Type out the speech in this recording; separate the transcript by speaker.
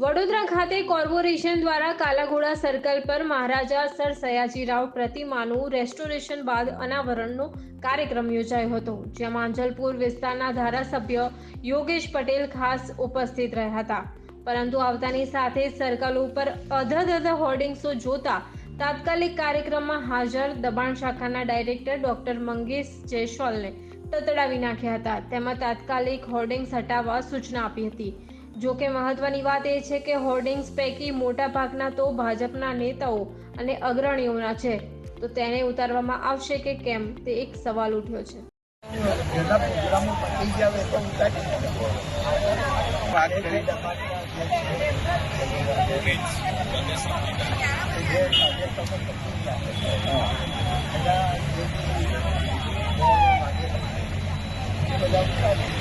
Speaker 1: વડોદરા ખાતે કોર્પોરેશન દ્વારા કાલાઘોડા સર્કલ પર મહારાજા સર સયાજીરાવ પ્રતિમાનું રેસ્ટોરેશન બાદ અનાવરણનો કાર્યક્રમ યોજાયો હતો, જેમાં માંજલપુર વિસ્તારના ધારાસભ્ય યોગેશ પટેલ ખાસ ઉપસ્થિત રહ્યા હતા. પરંતુ આવતાની સાથે સર્કલ ઉપર અધધ હોર્ડિંગ્સો જોતા તાત્કાલિક કાર્યક્રમમાં હાજર દબાણ શાખાના ડાયરેક્ટર ડોક્ટર મંગેશ જયસ્વાલને તતડાવી નાખ્યા હતા. તેમાં તાત્કાલિક હોર્ડિંગ્સ હટાવવા સૂચના આપી હતી. જો કે મહત્વની વાત એ છે કે હોર્ડિંગ્સ પૈકી મોટા ભાગના તો ભાજપના નેતાઓ અને અગ્રણીઓના છે. તો તેને ઉતારવામાં આવશે કે કેમ તે એક સવાલ ઉઠ્યો છે.
Speaker 2: બધા